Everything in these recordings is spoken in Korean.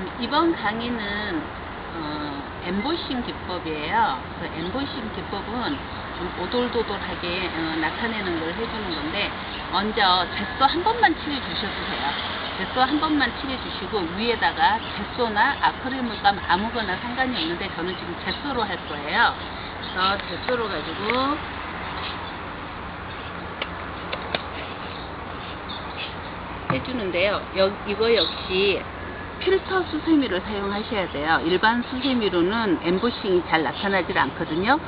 음, 이번 강의는 어, 엠보싱 기법이에요. 그 엠보싱 기법은 좀 오돌도돌하게 어, 나타내는 걸 해주는 건데 먼저 제소 한 번만 칠해주셔도 돼요. 제소 한 번만 칠해주시고 위에다가 제소나 아크릴 물감 아무거나 상관이 없는데 저는 지금 제소로 할 거예요. 그래서 제소로 가지고 해주는데요. 여, 이거 역시 필터 수세미를 사용하셔야 돼요. 일반 수세미로는 엠보싱이 잘 나타나질 않거든요.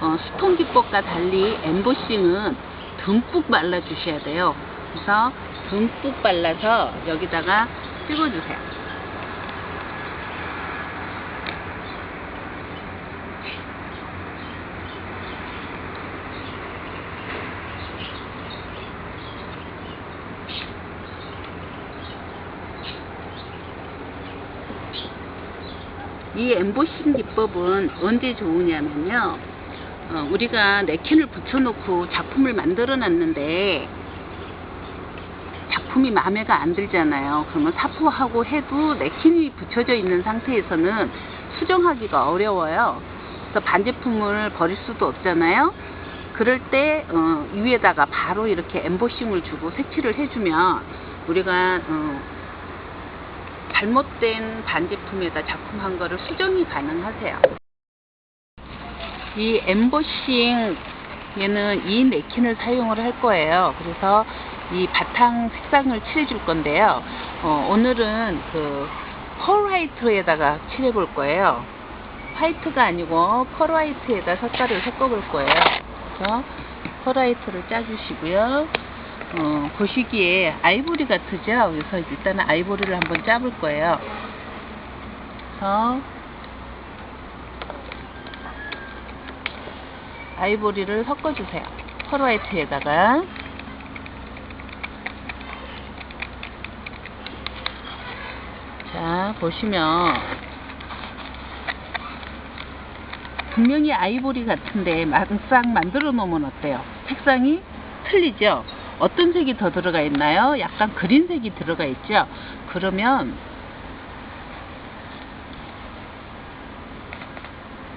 어, 스톤 기법과 달리 엠보싱은 듬뿍 발라주셔야 돼요. 그래서 듬뿍 발라서 여기다가 찍어주세요. 이 엠보싱 기법은 언제 좋으냐면요. 어, 우리가 네킨을 붙여놓고 작품을 만들어 놨는데 작품이 마음에가 안 들잖아요. 그러면 사포하고 해도 네킨이 붙여져 있는 상태에서는 수정하기가 어려워요. 그래서 반제품을 버릴 수도 없잖아요. 그럴 때 어, 위에다가 바로 이렇게 엠보싱을 주고 색칠을 해주면 우리가 어, 잘못된 반제품에다 작품 한 거를 수정이 가능하세요. 이 엠보싱 얘는 이 네킨을 사용을 할 거예요. 그래서 이 바탕 색상을 칠해 줄 건데요. 어, 오늘은 그 펄 화이트에다가 칠해 볼 거예요. 화이트가 아니고 펄 화이트에다 색깔을 섞어 볼 거예요. 그래서 펄 화이트를 짜주시고요. 어, 보시기에 아이보리 같으죠? 그래서 일단은 아이보리를 한번 짜볼 거예요. 그래서 아이보리를 섞어주세요. 펄화이트에다가 자 보시면 분명히 아이보리 같은데 막상 만들어 놓으면 어때요? 색상이 틀리죠? 어떤 색이 더 들어가 있나요? 약간 그린색이 들어가 있죠? 그러면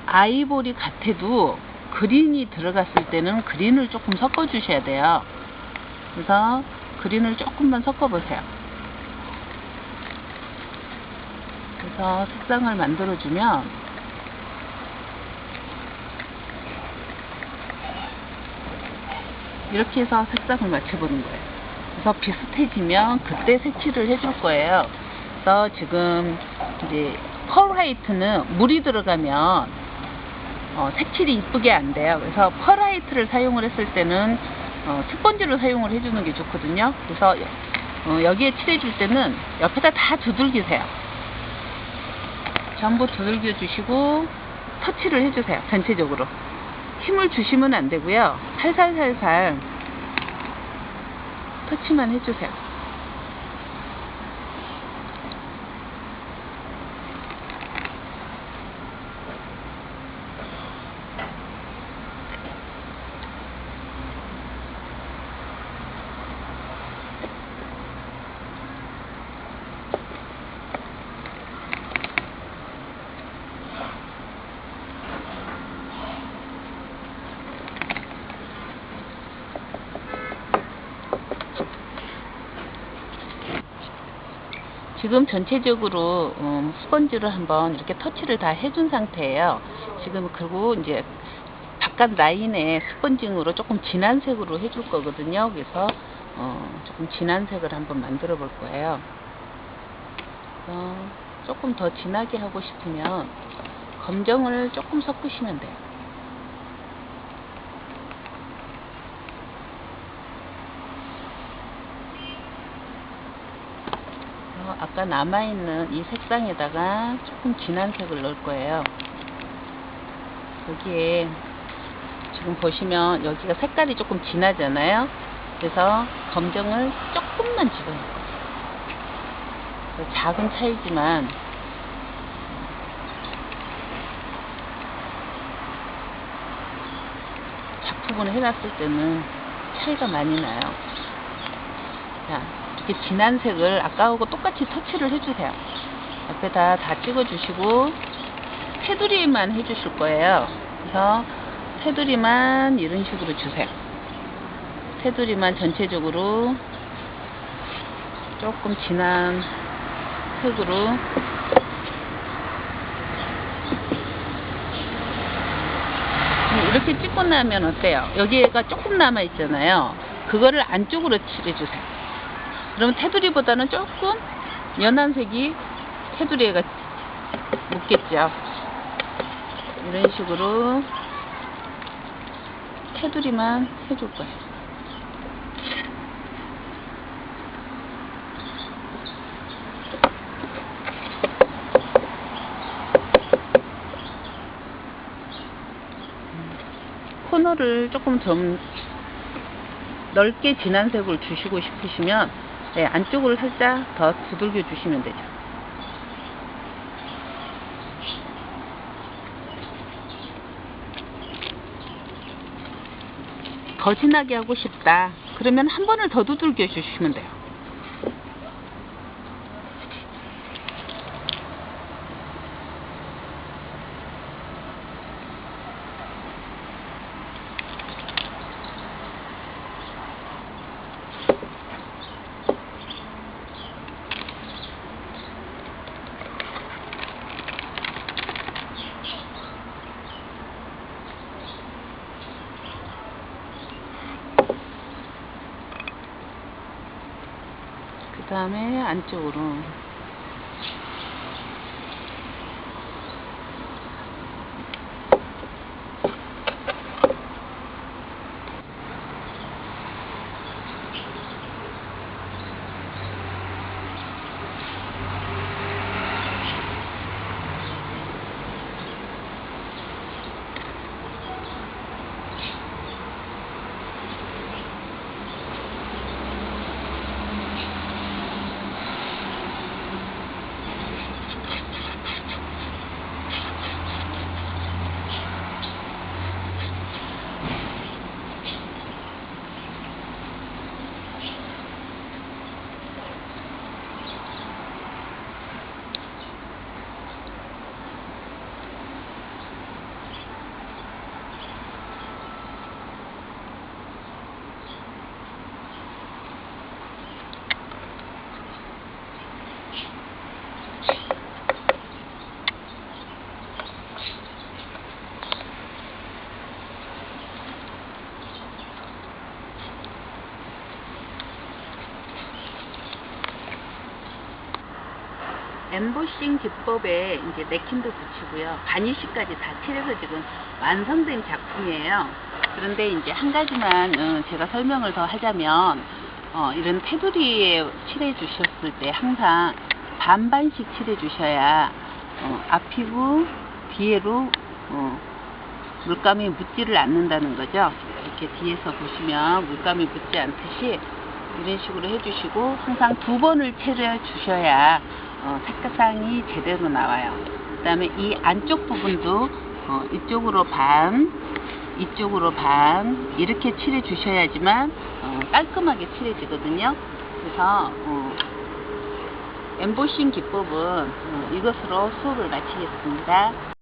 아이보리 같아도 그린이 들어갔을 때는 그린을 조금 섞어 주셔야 돼요. 그래서 그린을 조금만 섞어 보세요. 그래서 색상을 만들어 주면 이렇게 해서 색상을 맞춰보는 거예요. 그래서 비슷해지면 그때 색칠을 해줄 거예요. 그래서 지금 이제 펄 화이트는 물이 들어가면 어, 색칠이 이쁘게 안 돼요. 그래서 펄 화이트를 사용을 했을 때는 어, 스펀지로 사용을 해주는 게 좋거든요. 그래서 어, 여기에 칠해줄 때는 옆에다 다 두들기세요. 전부 두들겨 주시고 터치를 해주세요. 전체적으로. 힘을 주시면 안 되고요. 살살살살 터치만 해주세요. 지금 전체적으로 음, 스펀지를 한번 이렇게 터치를 다 해준 상태예요. 지금 그리고 이제 바깥 라인에 스펀징으로 조금 진한 색으로 해줄 거거든요. 그래서 어, 조금 진한 색을 한번 만들어 볼 거예요. 어, 조금 더 진하게 하고 싶으면 검정을 조금 섞으시면 돼요. 어, 아까 남아있는 이 색상에다가 조금 진한 색을 넣을 거예요. 여기에 지금 보시면 여기가 색깔이 조금 진하잖아요. 그래서 검정을 조금만 집어넣어요. 작은 차이지만 작품을 해놨을 때는 차이가 많이 나요. 자, 이렇게 진한 색을 아까하고 똑같이 터치를 해주세요. 옆에다 다 찍어주시고 테두리만 해주실 거예요. 그래서 테두리만 이런 식으로 주세요. 테두리만 전체적으로 조금 진한 흙으로 음, 이렇게 찍고 나면 어때요? 여기가 조금 남아 있잖아요. 그거를 안쪽으로 칠해주세요. 그러면 테두리보다는 조금 연한 색이 테두리에가 묻겠죠. 이런 식으로 테두리만 해줄 거예요. 코너를 조금 좀 넓게 진한 색을 주시고 싶으시면 네, 안쪽으로 살짝 더 두들겨 주시면 되죠. 더 진하게 하고 싶다. 그러면 한 번을 더 두들겨 주시면 돼요. 그 다음에 안쪽으로 엠보싱 기법에 이제 네킨도 붙이고요. 바니쉬까지 다 칠해서 지금 완성된 작품이에요. 그런데 이제 한 가지만 어, 제가 설명을 더 하자면 어, 이런 테두리에 칠해 주셨을 때 항상 반반씩 칠해 주셔야 어, 앞이고 뒤에로 어, 물감이 묻지를 않는다는 거죠. 이렇게 뒤에서 보시면 물감이 묻지 않듯이 이런 식으로 해주시고 항상 두 번을 칠해 주셔야 어, 색상이 제대로 나와요. 그 다음에 이 안쪽 부분도 어, 이쪽으로 반, 이쪽으로 반 이렇게 칠해 주셔야지만 어, 깔끔하게 칠해지거든요. 그래서 어, 엠보싱 기법은 어, 이것으로 수업을 마치겠습니다.